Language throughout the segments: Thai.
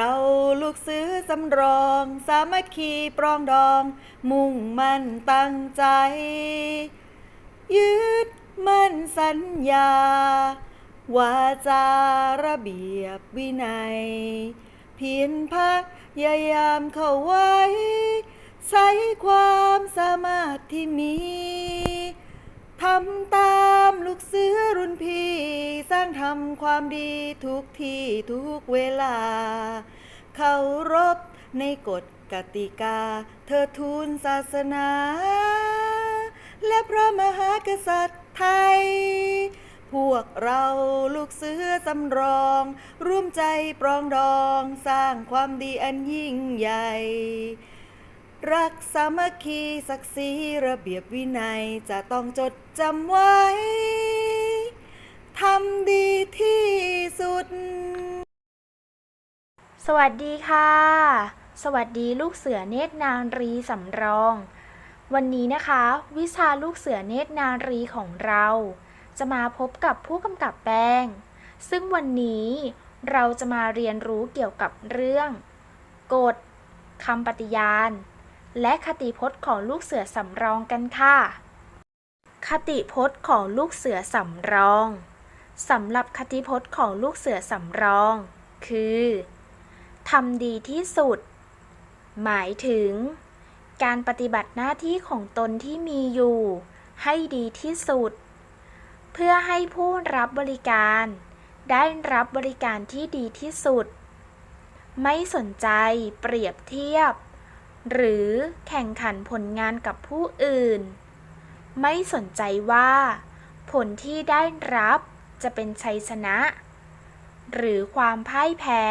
เราลูกเสือสำรอง สามัคคีปรองดอง มุ่งมั่นตั้งใจ ยึดมั่นสัญญาวาจาระเบียบวินัย เพียรพยายามเข้าไว้ ใช้ความสามารถที่มี ทำตามลูกเสือรุ่นพี่ สร้างทำความดีทุกที่ทุกเวลา เคารพในกฎกติกา เธอทูลศาสนา และพระมหากษัตริย์ไทย พวกเราลูกเสือสำรอง ร่วมใจปรองดองสร้างความดีอันยิ่งใหญ่ รักสามัคคีศักดิ์ศรีระเบียบวินัยจะต้องจดจำไว้ ทำดีที่สุด สวัสดีค่ะ สวัสดีลูกเสือเนตรนารีสำรอง วันนี้นะคะ วิชาลูกเสือเนตรนารีของเรา จะมาพบกับผู้กำกับแป้ง ซึ่งวันนี้เราจะมาเรียนรู้เกี่ยวกับเรื่อง กฎคำปฏิญาณ และคติพจน์ของลูกเสือสำรองกันค่ะ คติพจน์ของลูกเสือสำรองสำหรับคติพจน์ของลูกเสือสำรอง คือทำดีที่สุด หมายถึง การปฏิบัติหน้าที่ของตนที่มีอยู่ ให้ดีที่สุด เพื่อให้ผู้รับบริการ ได้รับบริการที่ดีที่สุด ไม่สนใจเปรียบเทียบ หรือแข่งขันผลงานกับผู้อื่น ไม่สนใจว่า ผลที่ได้รับจะเป็นชัยชนะ หรือความพ่ายแพ้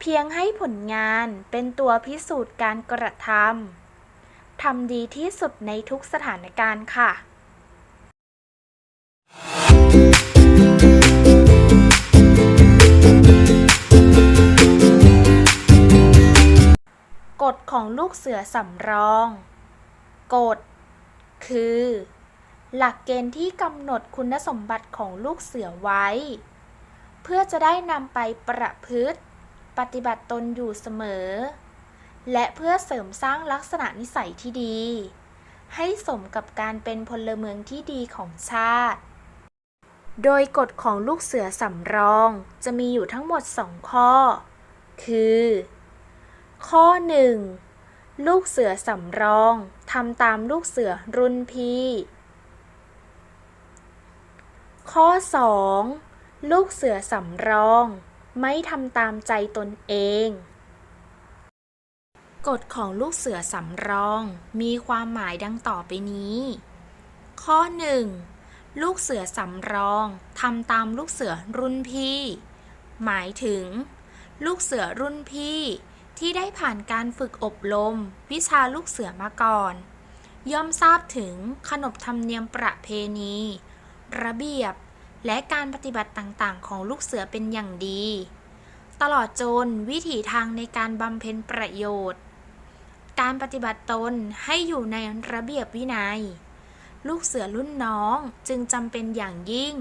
เพียงให้ผลงานเป็นตัวพิสูจน์การกระทำทำดีที่สุดในทุกสถานการณ์ค่ะ ฎของลูกเสือสำรอง กฎ คือ หลักเกณฑ์ที่กำหนดคุณสมบัติของลูกเสือไว้ เพื่อจะได้นำไปประพฤติ ปฏิบัติตนอยู่เสมอ และเพื่อเสริมสร้างลักษณะนิสัยที่ดี ให้สมกับการเป็นพลเมืองที่ดีของชาติ โดยกฎของลูกเสือสำรองจะมีอยู่ทั้งหมด2ข้อ คือ ข้อ 1 ลูกเสือสำรองทำตามลูกเสือรุ่นพี่ ข้อ 2 ลูกเสือสำรอง ไม่ทำตามใจตนเอง กฎของลูกเสือสำรองมีความหมายดังต่อไปนี้ ข้อ 1 ลูกเสือสำรองทำตามลูกเสือรุ่นพี่ หมายถึง ลูกเสือรุ่นพี่ ที่ได้ผ่านการฝึกอบรม วิชาลูกเสือมาก่อน ย่อมทราบถึงขนบธรรมเนียมประเพณี ระเบียบ และการปฏิบัติต่างๆ ของลูกเสือเป็นอย่างดี ตลอดจนวิถีทางในการบำเพ็ญประโยชน์ การปฏิบัติตนให้อยู่ในระเบียบวินัย ลูกเสือรุ่นน้องจึงจำเป็นอย่างยิ่ง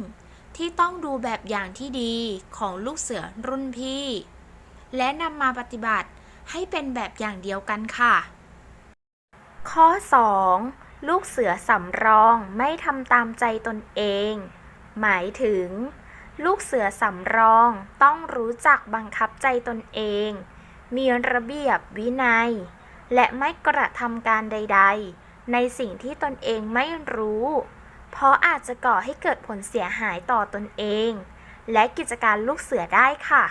ที่ต้องดูแบบอย่างที่ดีของลูกเสือรุ่นพี่ และนำมาปฏิบัติ ให้เป็นแบบอย่างเดียวกันค่ะ ข้อ 2 ลูกเสือสำรองไม่ทำตามใจตนเอง หมายถึง ลูกเสือสำรองต้องรู้จักบังคับใจตนเอง มีระเบียบวินัย และไม่กระทำการใด ๆ ในสิ่งที่ตนเองไม่รู้ เพราะอาจจะก่อให้เกิดผลเสียหายต่อตนเอง และกิจการลูกเสือได้ค่ะ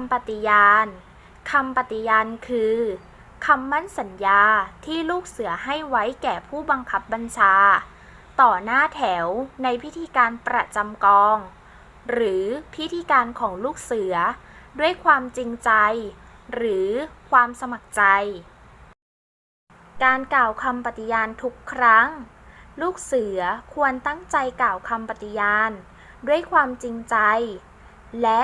ำปฏิญาณคำปฏิญาณคือคำมั่นสัญญาที่ลูกเสือให้ไว้แก่ผู้บังคับบัญชา ต่อหน้าแถวในพิธีการประจำกอง หรือพิธีการของลูกเสือ ด้วยความจริงใจ หรือความสมัครใจ การกล่าวคำปฏิญาณทุกครั้ง ลูกเสือควรตั้งใจกล่าวคำปฏิญาณ ด้วยความจริงใจ และ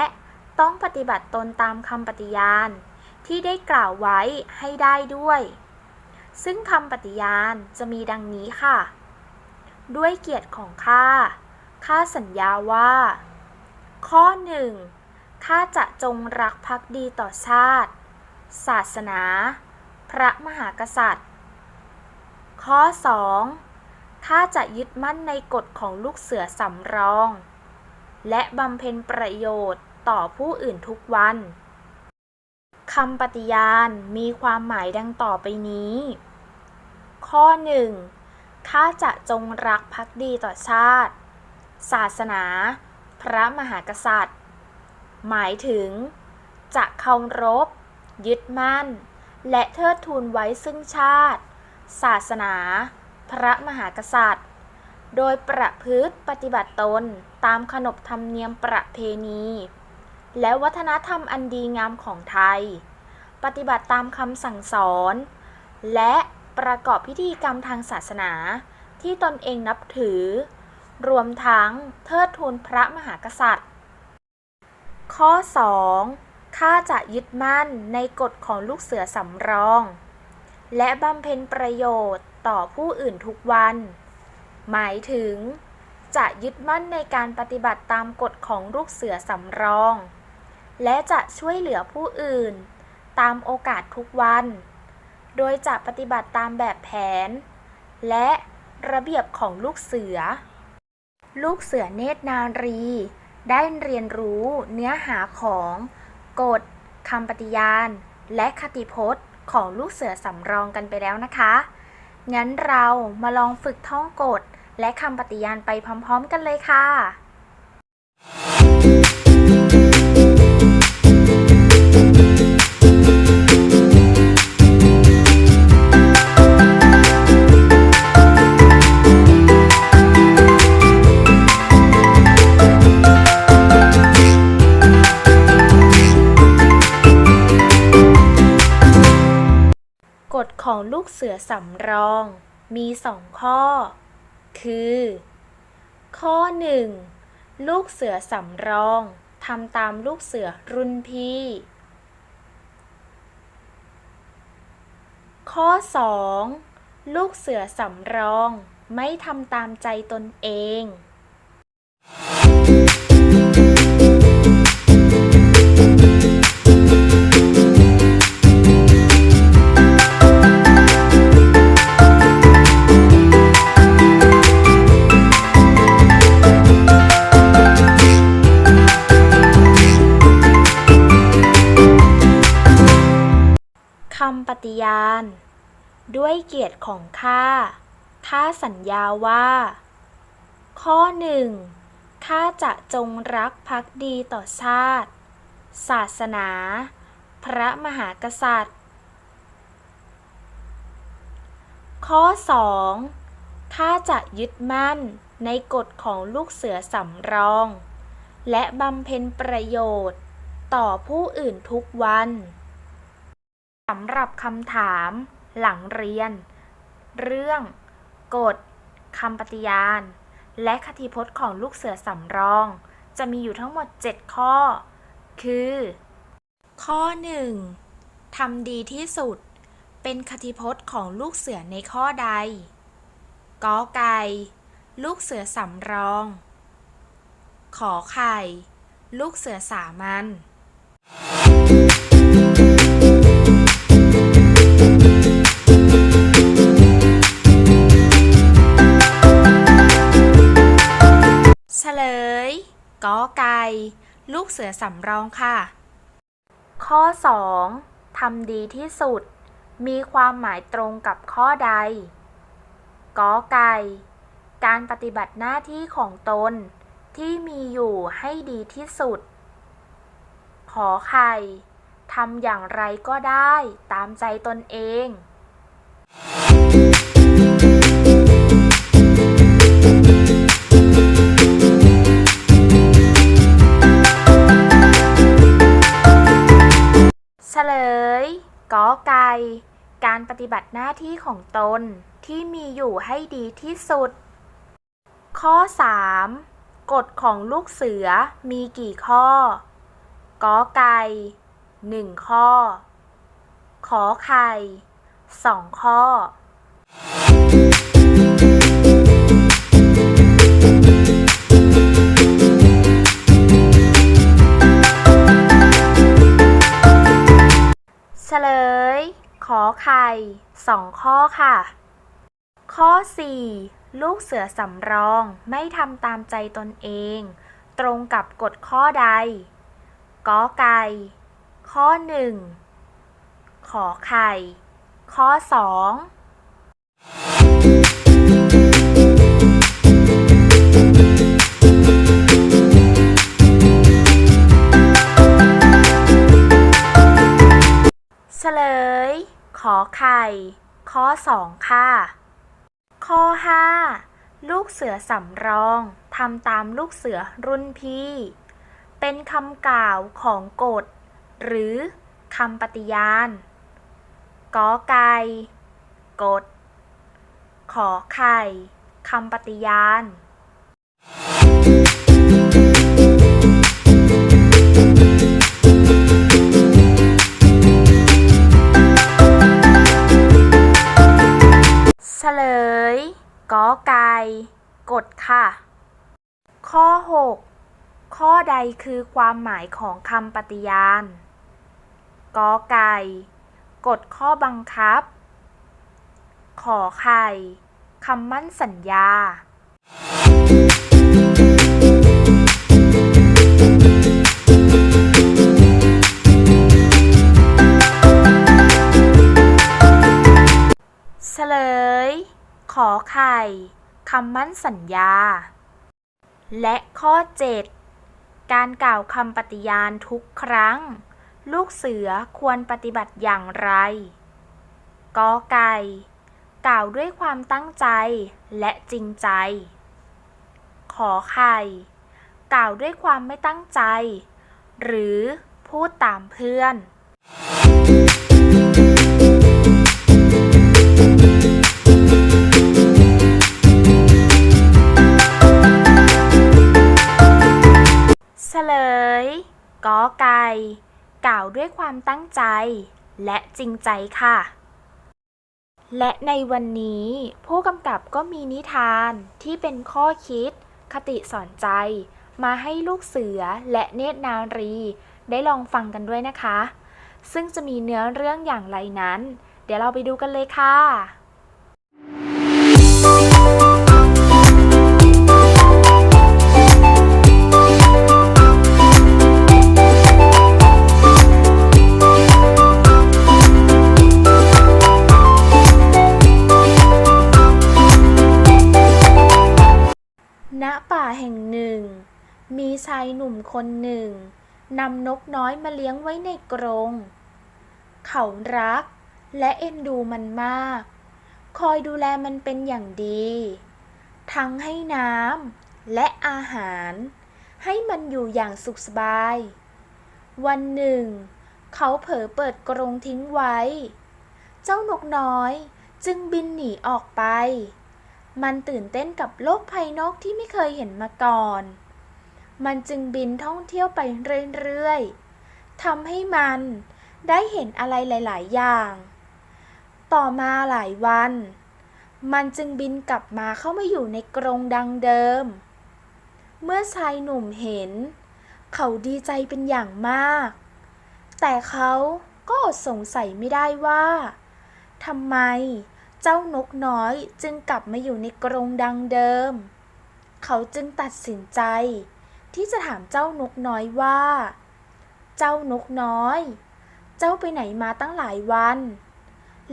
ต้องปฏิบัติตนตามคำปฏิญาณ ที่ได้กล่าวไว้ให้ได้ด้วย ซึ่งคำปฏิญาณจะมีดังนี้ค่ะ ด้วยเกียรติของข้า ข้าสัญญาว่า ข้อหนึ่งข้าจะจงรักภักดีต่อชาติ ศาสนา พระมหากษัตริย์ ข้อสองข้าจะยึดมั่นในกฎของลูกเสือสำรอง และบำเพ็ญประโยชน์ ต่อผู้อื่นทุกวันคำปฏิญาณมีความหมายดังต่อไปนี้ ข้อหนึ่งข้าจะจงรักภักดีต่อชาติ ศาสนา พระมหากษัตริย์ หมายถึง จะเคารพ ยึดมั่น และเทิดทูนไว้ซึ่งชาติ ศาสนา พระมหากษัตริย์ โดยประพฤติปฏิบัติตนตามขนบธรรมเนียมประเพณี และวัฒนธรรมอันดีงามของไทย ปฏิบัติตามคำสั่งสอน และประกอบพิธีกรรมทางศาสนา ที่ตนเองนับถือ รวมทั้งเทิดทูนพระมหากษัตริย์ ข้อ 2. ข้าจะยึดมั่นในกฎของลูกเสือสำรอง และบำเพ็ญประโยชน์ต่อผู้อื่นทุกวัน หมายถึงจะยึดมั่นในการปฏิบัติตามกฎของลูกเสือสำรอง และจะช่วยเหลือผู้อื่น ตามโอกาสทุกวัน โดยจะปฏิบัติตามแบบแผน และระเบียบของลูกเสือ ลูกเสือเนตรนารี ได้เรียนรู้เนื้อหาของกฎคำปฏิญาณ และคติพจน์ของลูกเสือสำรองกันไปแล้วนะคะ งั้นเรามาลองฝึกท่องกฎและคำปฏิญาณไปพร้อม ๆ กันเลยค่ะ อสำรองมีสองข้อ คือ ข้อ 1. ลูกเสือสำรองทำตามลูกเสือรุ่นพี่ ข้อ 2. ลูกเสือสำรองไม่ทำตามใจตนเอง ฏิญาณ ด้วยเกียรติของข้า ข้าสัญญาว่า ข้อหนึ่งข้าจะจงรักภักดีต่อชาติ ศาสนา พระมหากษัตริย์ ข้อสองข้าจะยึดมั่นในกฎของลูกเสือสำรอง และบำเพ็ญประโยชน์ต่อผู้อื่นทุกวัน สำหรับคำถามหลังเรียน เรื่อง กฎคำปฏิญาณ และคติพจน์ของลูกเสือสำรอง จะมีอยู่ทั้งหมด 7 ข้อ คือ ข้อ 1. ทำดีที่สุด เป็นคติพจน์ของลูกเสือในข้อใดกอไก่ลูกเสือสำรอง ขอไข่ ลูกเสือสามัญ ลูกเสือสำรองค่ะ ข้อ 2. ทำดีที่สุด มีความหมายตรงกับข้อใดกอไก่ การปฏิบัติหน้าที่ของตน ที่มีอยู่ให้ดีที่สุด ขอไข่ทำอย่างไรก็ได้ตามใจตนเอง ฉลยกอไก่การปฏิบัติหน้าที่ของตนที่มีอยู่ให้ดีที่สุด ข้อ 3. กฎของลูกเสือมีกี่ข้อกอไก่1ข้อ ขอไข่สองข้อ ลย ขอไข่สองข้อค่ะ ข้อ 4 ลูกเสือสำรองไม่ทำตามใจตนเอง ตรงกับกฎข้อใดกอไก่ข้อ 1 ขอไข่ ข้อ 2 อไข่ ข้อ2ค่ะ ข้อ 5 ลูกเสือสำรองทำตามลูกเสือรุ่นพี่ เป็นคำกล่าวของกฎ หรือคำปฏิญาณกอไก่กฎขอไข่คำปฏิญาณ กอไก่กฎค่ะ ข้อ 6 ข้อใดคือความหมายของคำปฏิญาณกอไก่กฎข้อบังคับ ขอไข่คำมั่นสัญญาำมั่นสัญญา และข้อ 7 การกล่าวคำปฏิญาณทุกครั้ง ลูกเสือควรปฏิบัติอย่างไรกอไก่ กล่าวด้วยความตั้งใจและจริงใจ ขอไข่ กล่าวด้วยความไม่ตั้งใจ หรือพูดตามเพื่อนเฉ กอไก่กล่าวด้วยความตั้งใจ และจริงใจค่ะ และในวันนี้ ผู้กำกับก็มีนิทานที่เป็นข้อคิด คติสอนใจ มาให้ลูกเสือและเนตรนารี ได้ลองฟังกันด้วยนะคะ ซึ่งจะมีเนื้อเรื่องอย่างไรนั้น เดี๋ยวเราไปดูกันเลยค่ะ ณป่าแห่งหนึ่ง มีชายหนุ่มคนหนึ่งนำนกน้อยมาเลี้ยงไว้ในกรง เขารักและเอ็นดูมันมาก คอยดูแลมันเป็นอย่างดี ทั้งให้น้ำและอาหาร ให้มันอยู่อย่างสุขสบาย วันหนึ่ง เขาเผลอเปิดกรงทิ้งไว้ เจ้านกน้อยจึงบินหนีออกไป มันตื่นเต้นกับโลกภายนอกที่ไม่เคยเห็นมาก่อน มันจึงบินท่องเที่ยวไปเรื่อยๆทำให้มันได้เห็นอะไรหลาย ๆ อย่าง ต่อมาหลายวัน มันจึงบินกลับมาเข้ามาอยู่ในกรงดังเดิม เมื่อชายหนุ่มเห็น เขาดีใจเป็นอย่างมาก แต่เขาก็อดสงสัยไม่ได้ว่าทำไม เจ้านกน้อยจึงกลับมาอยู่ในกรงดังเดิม เขาจึงตัดสินใจ ที่จะถามเจ้านกน้อยว่า เจ้านกน้อย เจ้าไปไหนมาตั้งหลายวัน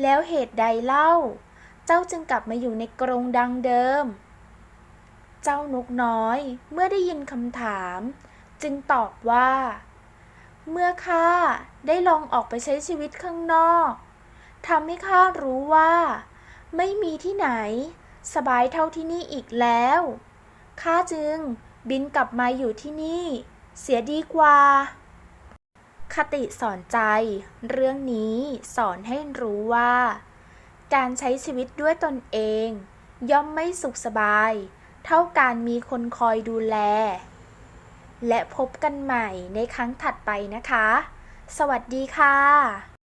แล้วเหตุใดเล่า เจ้าจึงกลับมาอยู่ในกรงดังเดิม เจ้านกน้อยเมื่อได้ยินคำถาม จึงตอบว่า เมื่อข้าได้ลองออกไปใช้ชีวิตข้างนอกทำให้ข้ารู้ว่า ไม่มีที่ไหน สบายเท่าที่นี่อีกแล้ว ข้าจึงบินกลับมาอยู่ที่นี่ เสียดีกว่า คติสอนใจ เรื่องนี้สอนให้รู้ว่า การใช้ชีวิตด้วยตนเอง ย่อมไม่สุขสบาย เท่าการมีคนคอยดูแล และพบกันใหม่ในครั้งถัดไปนะคะ สวัสดีค่ะ